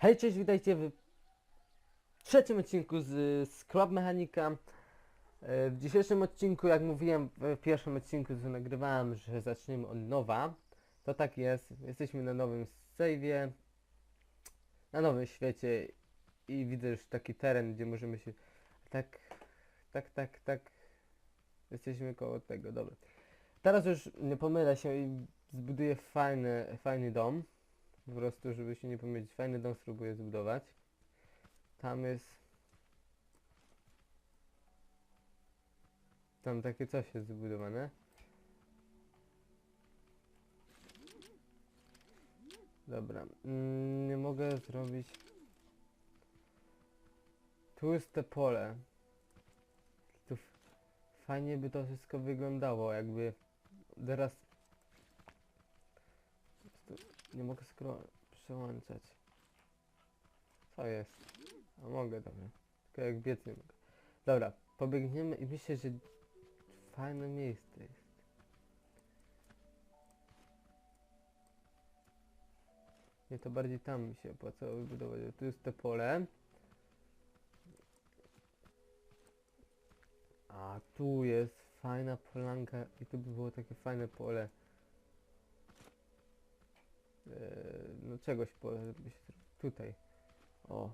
Hej, cześć, witajcie w trzecim odcinku z Scrub Mechanika. E, W dzisiejszym odcinku, jak mówiłem w pierwszym odcinku, co nagrywałem, że zaczniemy od nowa, to tak jest. Jesteśmy na nowym save'ie, na nowym świecie i widzę już taki teren, gdzie możemy się tak, tak, tak, tak. Jesteśmy koło tego, dobra. Teraz już nie pomylę się i zbuduję fajny, fajny dom. Po prostu, żeby się nie pomylić, fajny dom spróbuję zbudować. Tam jest... Tam takie coś jest zbudowane. Dobra, mm, nie mogę zrobić... Tu jest te pole. Tu fajnie by to wszystko wyglądało, jakby teraz nie mogę skro przełączać. Co jest? A mogę, dobra. Tylko jak biec nie mogę. Dobra, pobiegniemy i myślę, że fajne miejsce jest. Nie, to bardziej tam mi się opłacało wybudować. Tu jest to pole. A tu jest fajna polanka i tu by było takie fajne pole. Eee, no czegoś pole, żeby się zrobić. Tutaj. O.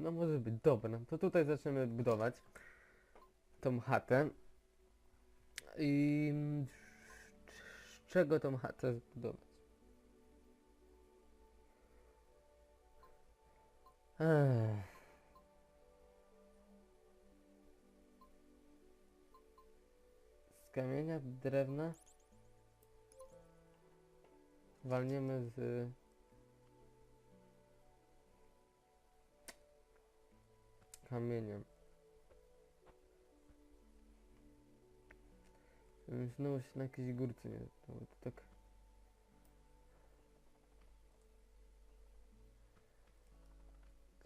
No może być, dobra, to tutaj zaczniemy budować tą chatę. I z czego tą chatę zbudować? Ech. Z kamienia, drewna? Walniemy z... Kamieniem. Znowu się na jakiejś górce nie... Bo to tak...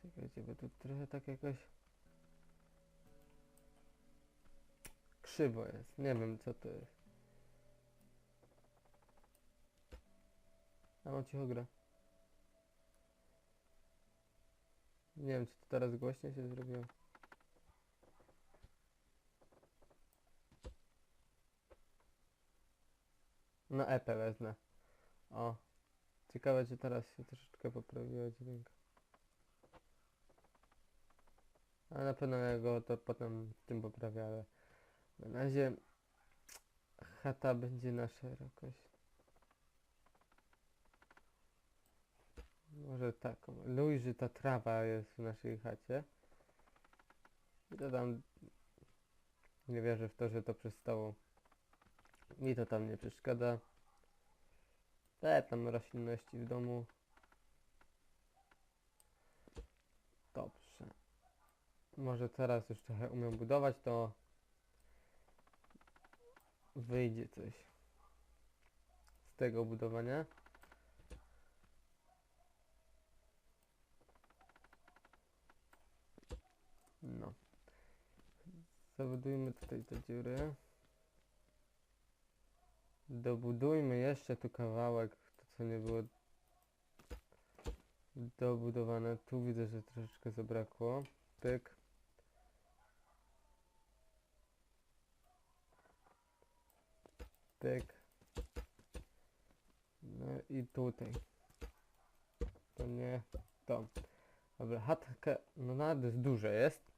Czekajcie, bo tu trochę tak jakoś... Krzywo jest. Nie wiem co to jest. A on cicho gra. Nie wiem, czy to teraz głośniej się zrobiło. No EP wezmę. O. Ciekawe, czy teraz się troszeczkę poprawiło dźwięk. Ale na pewno ja go to potem tym poprawię, ale na razie chata będzie na szerokość. Może tak. Luj, że ta trawa jest w naszej chacie. I to tam... Nie wierzę w to, że to przestało. Mi to tam nie przeszkadza. Te tam roślinności w domu. Dobrze. Może teraz już trochę umiem budować, to wyjdzie coś z tego budowania. No. Zabudujmy tutaj te dziury. Dobudujmy jeszcze tu kawałek, to co nie było dobudowane. Tu widzę, że troszeczkę zabrakło. Pyk. Pyk. No i tutaj. To nie to. Dobra, chatka, no nawet jest duże jest.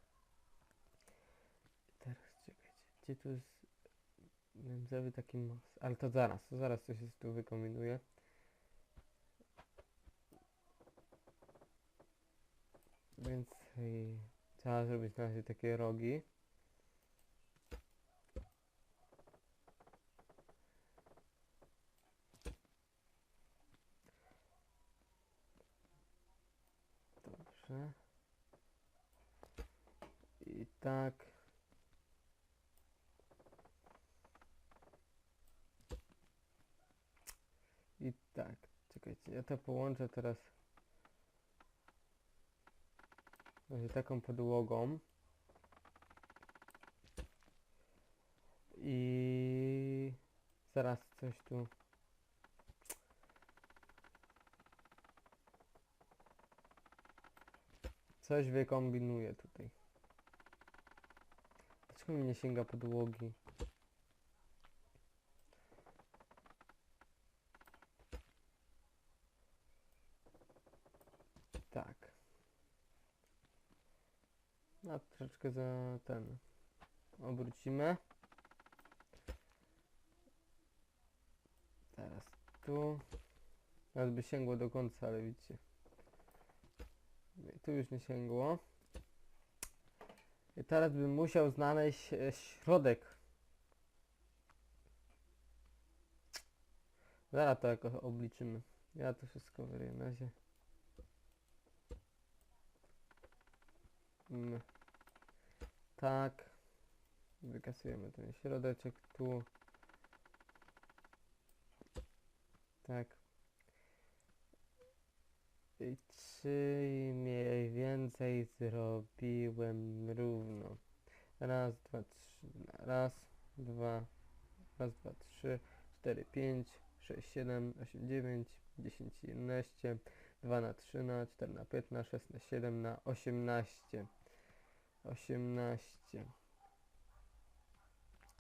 Teraz czekajcie, gdzie tu jest... Zrobię taki most, ale to zaraz, to zaraz coś się tu wykombinuje. Więc y, trzeba zrobić na razie takie rogi. Dobrze. I tak. I tak. Czekajcie, ja to połączę teraz z taką podłogą. I zaraz coś tu Coś wykombinuję tutaj. Dlaczego mi nie sięga podłogi? Tak. No troszeczkę za ten. Obrócimy. Teraz tu. Nawet by sięgło do końca, ale widzicie. Tu już nie sięgło. I teraz bym musiał znaleźć e, środek. Zaraz to jakoś obliczymy. Ja to wszystko wyryję na razie. Mm. Tak. Wykasujemy ten środeczek tu. Tak. I czy mniej więcej zrobiłem równo? Raz, dwa, trzy. Raz, dwa, raz, dwa, trzy, cztery, pięć, sześć, siedem, osiem, dziewięć, dziesięć, jedenaście, dwa na trzy na, cztery na pięć na, sześć na siedem na, osiemnaście. Osiemnaście.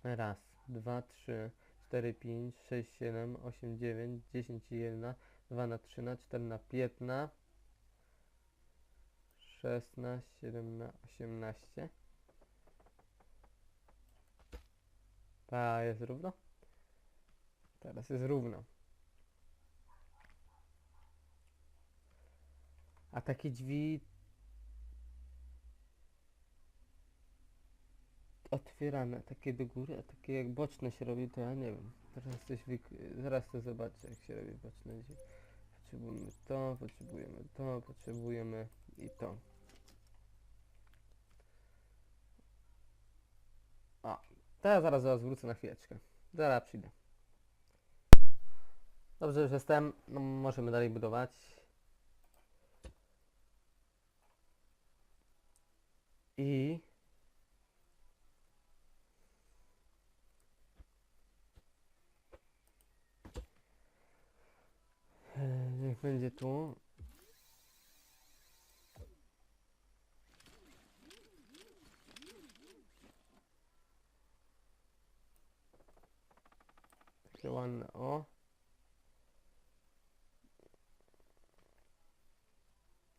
Raz, dwa, trzy, cztery, pięć, sześć, siedem, osiem, dziewięć, dziesięć jedna, dwa na trzy na, cztery na pięć na, szesnaście, siedem na, osiemnaście. A jest równo? Teraz jest równo. A takie drzwi otwierane, takie do góry, a takie jak boczne się robi, to ja nie wiem. Teraz coś zaraz to zobaczę, jak się robi boczne drzwi. Potrzebujemy to, potrzebujemy to, potrzebujemy i to. A, ja zaraz was wrócę na chwileczkę. Zaraz przyjdę. Dobrze, już jestem. No, możemy dalej budować. I... E, Niech będzie tu. Takie ładne, o.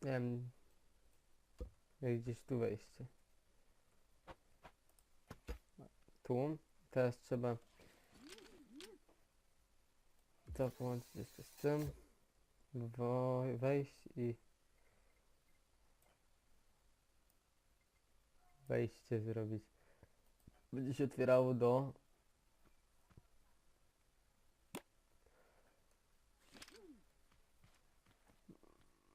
Nie wiem. Gdzieś tu wejście. Tu. Teraz trzeba to połączyć jeszcze z tym. Wejść i wejście zrobić. Będzie się otwierało do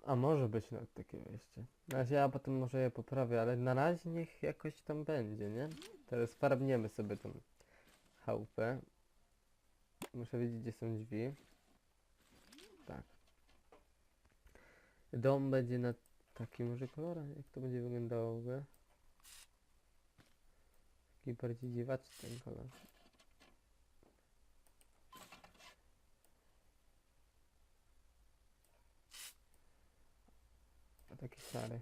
A może być nawet takie wejście. Na razie ja potem może je poprawię, ale na razie niech jakoś tam będzie, nie? Teraz farbniemy sobie tą chałupę. Muszę wiedzieć gdzie są drzwi. Tak. Dom będzie na takim może kolorem, jak to będzie wyglądało w ogóle? Taki bardziej dziwaczny ten kolor. A taki szary.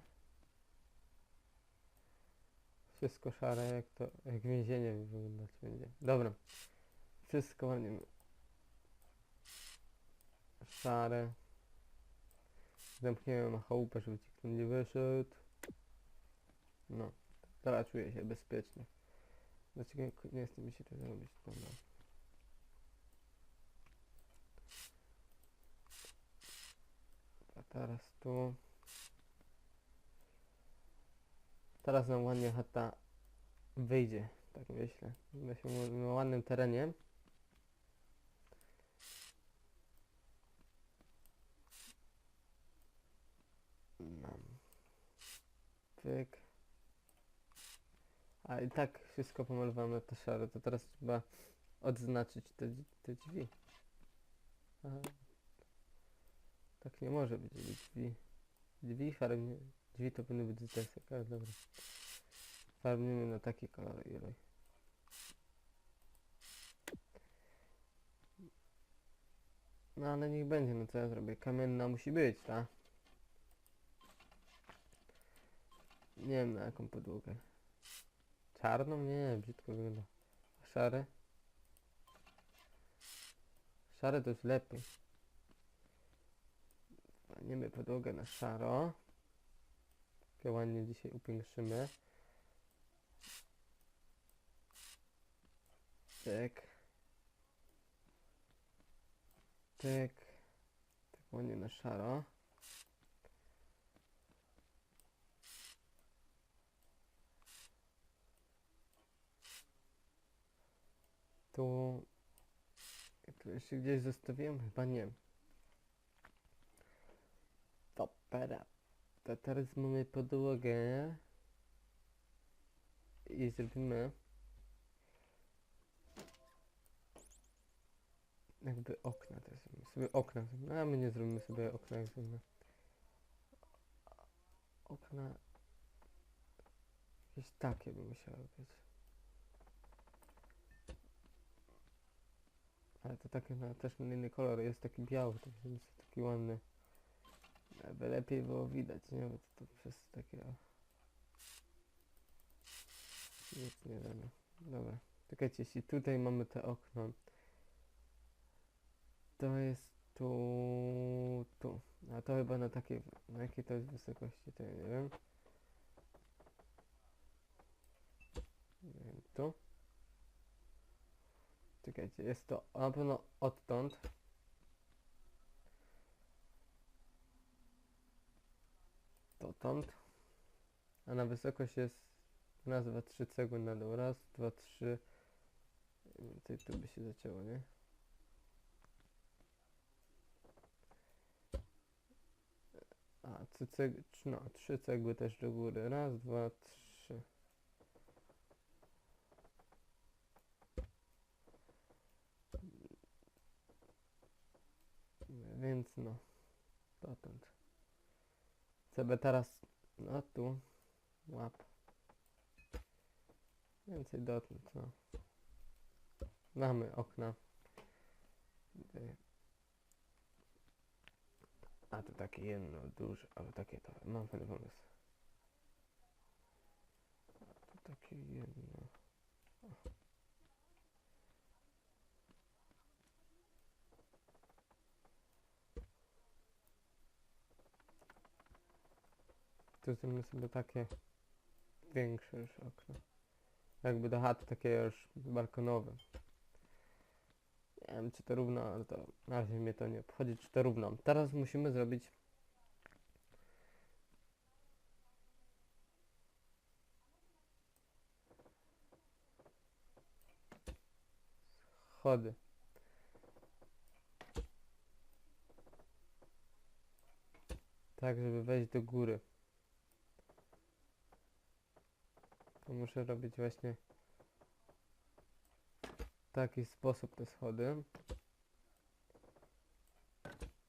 Wszystko szare, jak to, jak więzienie wyglądać będzie. Dobra. Wszystko ładnie. Szare. Zamkniemy chałupę, żeby ci kto nie wyszedł. No. Teraz czuję się bezpiecznie. Dlaczego nie- nie chce mi się to zrobić? Dobra. A teraz tu. Teraz nam ładnie chata wyjdzie, tak myślę. Na ładnym terenie. Pyk. A i tak wszystko pomalowałem na to szare, to teraz trzeba odznaczyć te, te drzwi. Aha. Tak nie może być, drzwi. Drzwi farbnie. Drzwi to powinny być desek, ale dobra. Farbnimy na taki kolor Iroj. No ale niech będzie, no co ja zrobię? Kamienna musi być, tak? Nie wiem na jaką podłogę. Czarną? Nie, brzydko wygląda. A Szare? Szare to jest lepiej. Walniemy podłogę na szaro. Takie ładnie dzisiaj upiększymy. Tak. Tak. Tak ładnie na szaro. Tu... Tu jeszcze gdzieś zostawiłem? Chyba nie. Dobra. To teraz mamy podłogę. I zrobimy... Jakby okna też zrobimy. Sobie okna zrobimy. A my nie zrobimy sobie okna, jak zrobimy. Okna... Jakieś takie by musiały być. Ale to takie no, też inny kolor, jest taki biały, to więc taki ładny. Aby lepiej było widać, nie? Bo to, to przez takie... Nic nie damy. Dobra. Czekajcie, jeśli tutaj mamy te okno. To jest tu... tu. A to chyba na takiej... Na jakiej to jest wysokości, to ja nie wiem. Nie wiem, tu. Czekajcie, jest to na pewno odtąd. Dotąd. A na wysokość jest dwa, trzy cegły na dół. Raz, dwa, trzy. Więcej tu by się zaczęło, nie? A, no, trzy cegły też do góry. Raz, dwa, trzy. Więc no, dotąd. Chcę teraz, no tu, łap. Więcej dotąd, no. Mamy okna. A to takie jedno, duże, ale takie to, mam pewien pomysł. A to takie jedno. Tu zrobimy sobie takie większe już okno. Jakby do chaty takie już balkonowe. Nie wiem czy to równo, ale to na razie mnie to nie obchodzi, czy to równo. Teraz musimy zrobić schody. Tak, żeby wejść do góry. To muszę robić właśnie w taki sposób te schody.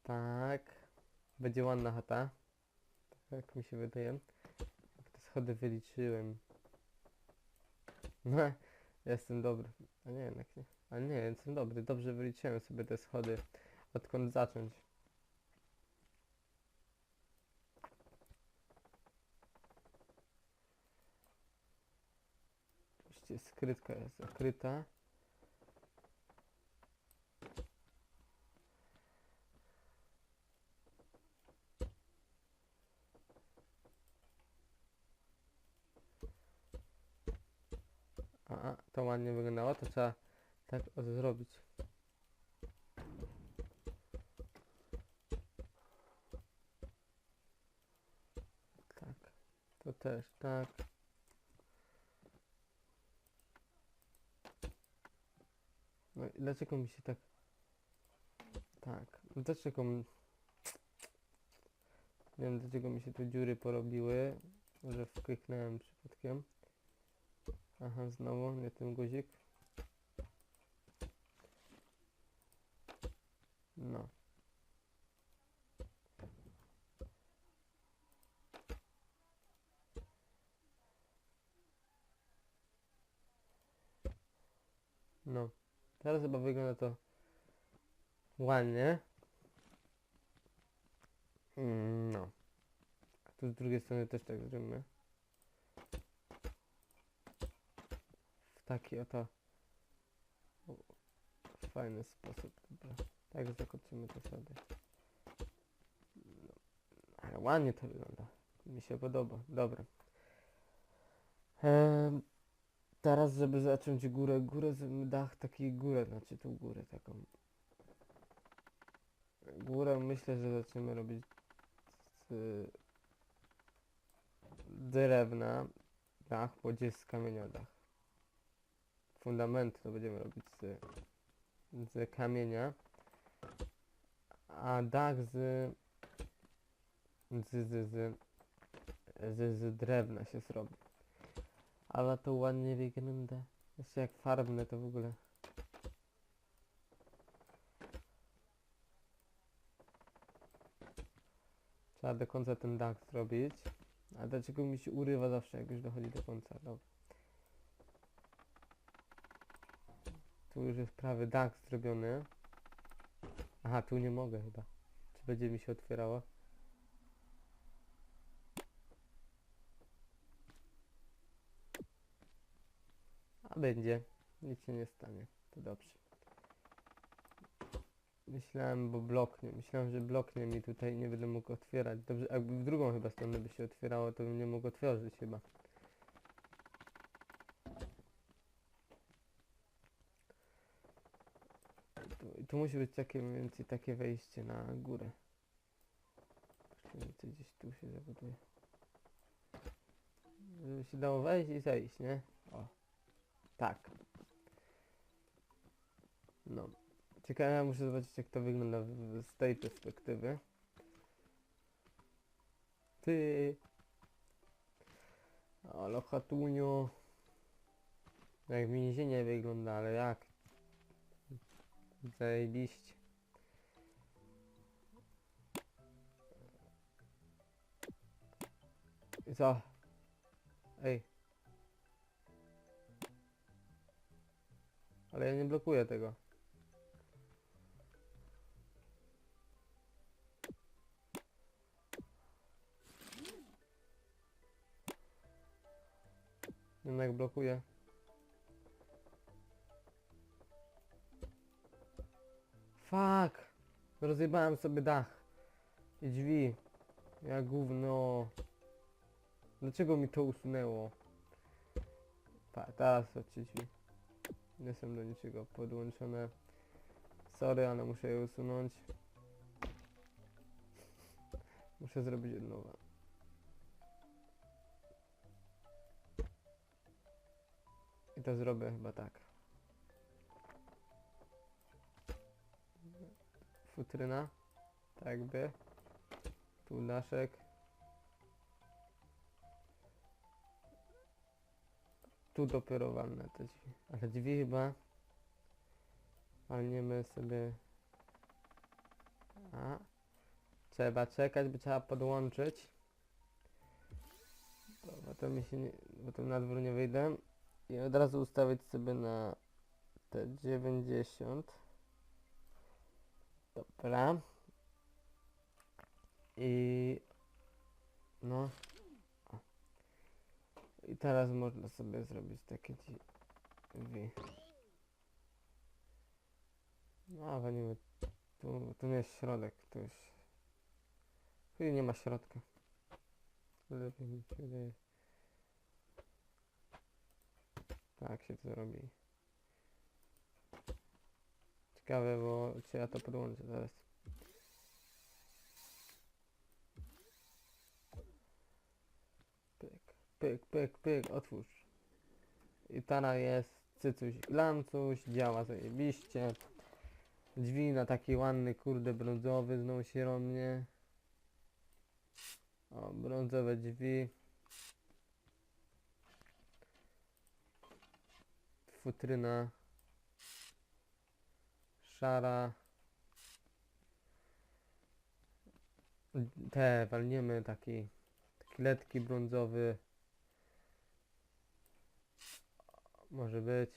Tak. Będzie ładna chata. Tak mi się wydaje. Te schody wyliczyłem. No, jestem dobry. A nie, jednak nie. Ale nie, jestem dobry. Dobrze wyliczyłem sobie te schody. Odkąd zacząć. Oczywiście skrytka jest zakryta. A, to ładnie wyglądało, to trzeba tak zrobić. Tak, to też tak. Dlaczego mi się tak... Tak, no dlaczego... Nie wiem dlaczego mi się tu dziury porobiły. Może wkliknąłem przypadkiem. Aha, znowu, nie ten guzik. chyba wygląda to ładnie. Mm, no. A tu z drugiej strony też tak zrobimy. W taki oto fajny sposób. Dobra. Tak zakończymy to sobie. No. Ale ładnie to wygląda. Mi się podoba. Dobra. Ehm teraz, żeby zacząć górę, górę, dach taki górę, znaczy tą górę taką. Górę myślę, że zaczniemy robić z drewna. Dach, bo gdzie jest kamieniodach. Fundamenty to będziemy robić z, z kamienia. A dach z z, z, z, z, z drewna się zrobi. Ale to ładnie wygląda. Jeszcze jak farbne to w ogóle. Trzeba do końca ten dach zrobić. A dlaczego mi się urywa zawsze jak już dochodzi do końca? Dobra. Tu już jest prawy dach zrobiony. Aha, tu nie mogę chyba. Czy będzie mi się otwierało? Będzie. Nic się nie stanie. To dobrze. Myślałem, bo bloknie. Myślałem, że bloknie mi tutaj nie będę mógł otwierać. Dobrze, jakby w drugą chyba stronę by się otwierało, to bym nie mógł otworzyć chyba. Tu, tu musi być takie mniej więcej takie wejście na górę. Więcej gdzieś tu się zabuduje. Żeby się dało wejść i zejść, nie? O. Tak. No. Ciekawe, muszę zobaczyć jak to wygląda z tej perspektywy. Ty. Ale chatunio. Jak więzienie wygląda, ale jak? Zajebiście. I co? Ej. Ale ja nie blokuję tego. Jednak blokuje. Fuck! Rozjebałem sobie dach. I drzwi. Ja gówno. Dlaczego mi to usunęło? Pa, teraz otwórz drzwi. Nie są do niczego podłączone. Sorry, ale muszę je usunąć. Muszę zrobić od nowa. I to zrobię chyba tak. Futryna. Tak jakby. Tu daszek. Tu dopiero walnę te drzwi. Ale drzwi chyba walniemy sobie... A. Trzeba czekać, by trzeba podłączyć. Bo to mi się nie... bo to na dwór nie wyjdę. I od razu ustawić sobie na te 90. Dobra. I no. I teraz można sobie zrobić takie drzwi. No, walimy tu, tu nie jest środek, tu jest... Tu nie ma środka. Lepiej mi. Tak się to robi. Ciekawe, bo czy ja to podłączę zaraz. Pyk, pyk, pyk, otwórz. I teraz jest cycuś glancuś, działa zajebiście. Drzwi na taki ładny, kurde, brązowy znowu się romnie. O, brązowe drzwi. Futryna. Szara. Te walniemy taki, taki letki brązowy. Może być.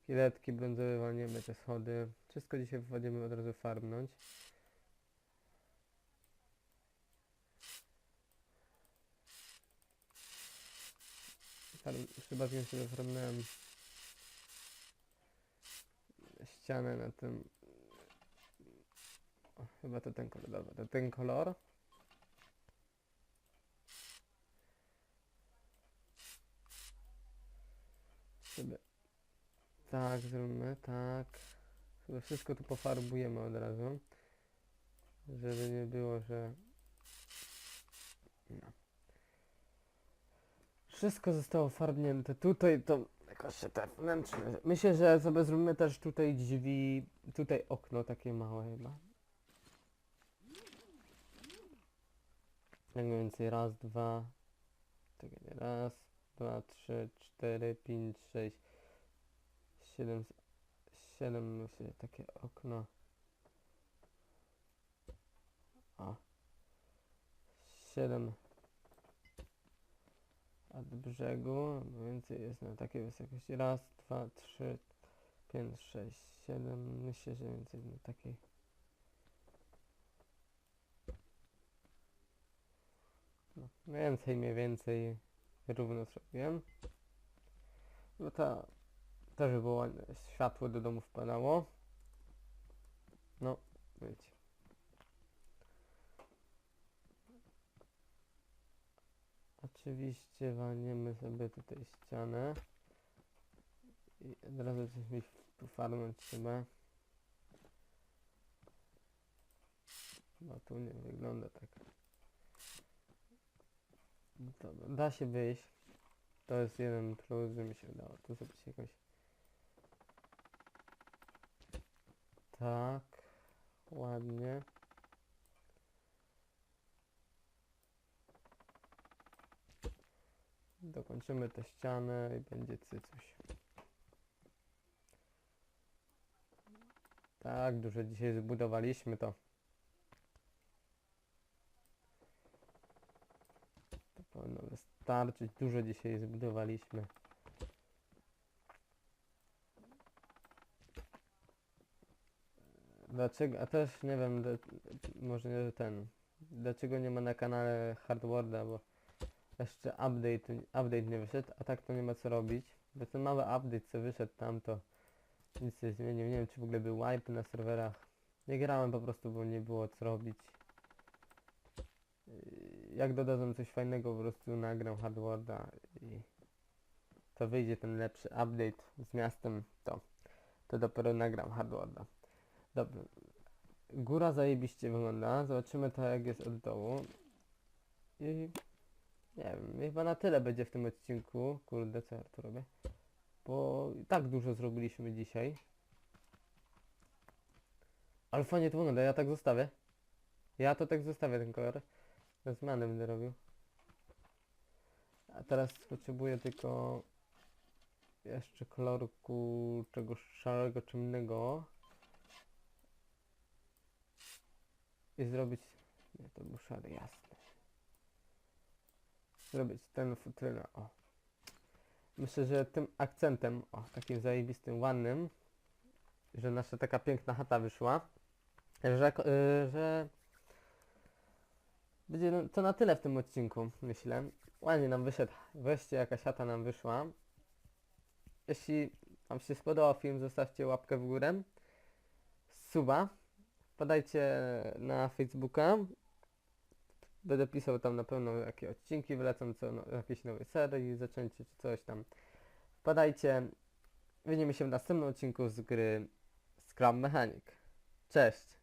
Taki letki brązowy walniemy te schody. Wszystko dzisiaj wchodzimy od razu farbnąć. far- chyba wiem, że wyfarmiłem ścianę na tym o, chyba to ten kolor, dobra, to ten kolor sobie tak zrobimy, tak chyba wszystko tu pofarbujemy od razu żeby nie było, że no. Wszystko zostało farbnięte. Tutaj to jakoś te wnętrzne. Myślę, że sobie zrobimy też tutaj drzwi, tutaj okno takie małe chyba. Jak mniej więcej raz, dwa, czekaj, raz, dwa, trzy, cztery, pięć, sześć, siedem, siedem, myślę, takie okno. O. Siedem od brzegu, mniej więcej jest na takiej wysokości. Raz, dwa, trzy, pięć, sześć, siedem. Myślę, że więcej na takiej. No, więcej, mniej więcej równo zrobiłem. No to też by było. Światło do domu wpadało. No, wiecie. Oczywiście walniemy sobie tutaj ścianę i od razu coś mi pofarmać trzeba. No tu nie wygląda tak. Dobra, da się wyjść. To jest jeden plus, że mi się udało tu zrobić jakoś. Tak, ładnie. Dokończymy tę ścianę i będzie cycuś. Tak, dużo dzisiaj zbudowaliśmy to. Powinno. Dużo dzisiaj zbudowaliśmy. Dlaczego, a też nie wiem, d- może nie ten, dlaczego nie ma na kanale Hardwarda, bo jeszcze update, update nie wyszedł, a tak to nie ma co robić. Bo ten mały update co wyszedł tam to nic nie zmienił. Nie wiem czy w ogóle był wipe na serwerach. Nie grałem po prostu, bo nie było co robić. Jak dodadzą coś fajnego po prostu nagram hardwarda i to wyjdzie ten lepszy update z miastem, to, to dopiero nagram hardwarda. Dobrze. Góra zajebiście wygląda. Zobaczymy to jak jest od dołu. I nie wiem, chyba na tyle będzie w tym odcinku. Kurde, co ja tu robię? Bo i tak dużo zrobiliśmy dzisiaj. Ale fajnie to wygląda, ja tak zostawię. Ja to tak zostawię ten kolor. Na zmianę będę robił. A teraz potrzebuję tylko jeszcze kolorku czegoś szarego czy innego. I zrobić... Nie, to był szary, jasny zrobić ten futryna, o. Myślę, że tym akcentem, o, takim zajebistym, ładnym, że nasza taka piękna chata wyszła, że, ko- y, że będzie to na tyle w tym odcinku, myślę. Ładnie nam wyszedł, wreszcie jakaś chata nam wyszła. Jeśli Wam się spodobał film, zostawcie łapkę w górę, suba, podajcie na Facebooka, Będę pisał tam na pewno jakie odcinki wylecą, co no, jakieś nowe serii zaczęcie czy coś tam. Wpadajcie. Widzimy się w następnym odcinku z gry Scrum Mechanic. Cześć!